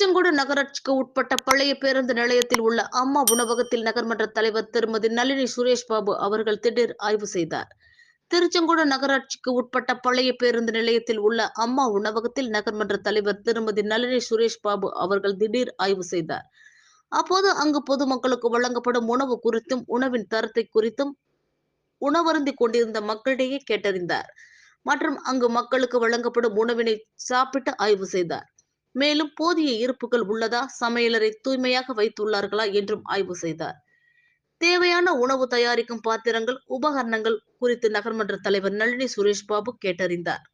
திருச்செங்கோடு நகராட்சிக்கு உட்பட்ட பழைய பேருந்து நிலையத்தில் உள்ள அம்மா உணவகத்தில் நகர்மன்ற தலைவர் திருமதி நளினி சுரேஷ் பாபு அவர்கள் திடீர் ஆய்வு செய்தார். திருச்செங்கோடு நகராட்சிக்கு உட்பட்ட பழைய பேருந்து நிலையத்தில் உள்ள அம்மா உணவகத்தில் நகர்மன்ற தலைவர் திருமதி நளினி சுரேஷ் பாபு அவர்கள் திடீர் ஆய்வு செய்தார். அப்போது அங்கு பொதுமக்களுக்கு வழங்கப்படும் உணவு குறித்தும் உணவின் தரத்தை குறித்தும் உணவருந்தி கொண்டிருந்த மக்களிடையே கேட்டறிந்தார். மற்றும் அங்கு மக்களுக்கு வழங்கப்படும் உணவினை சாப்பிட்டு ஆய்வு செய்தார். மேலும் போதிய இருப்புகள் உள்ளதா? சமையலறை தூய்மையாக வைத்துள்ளார்களா? என்றும் ஆய்வு செய்தார். தேவையான உணவு தயாரிக்கும் பாத்திரங்கள் உபகரணங்கள் குறித்து நகர்மன்ற தலைவர் நளினி சுரேஷ் பாபு கேட்டறிந்தார்.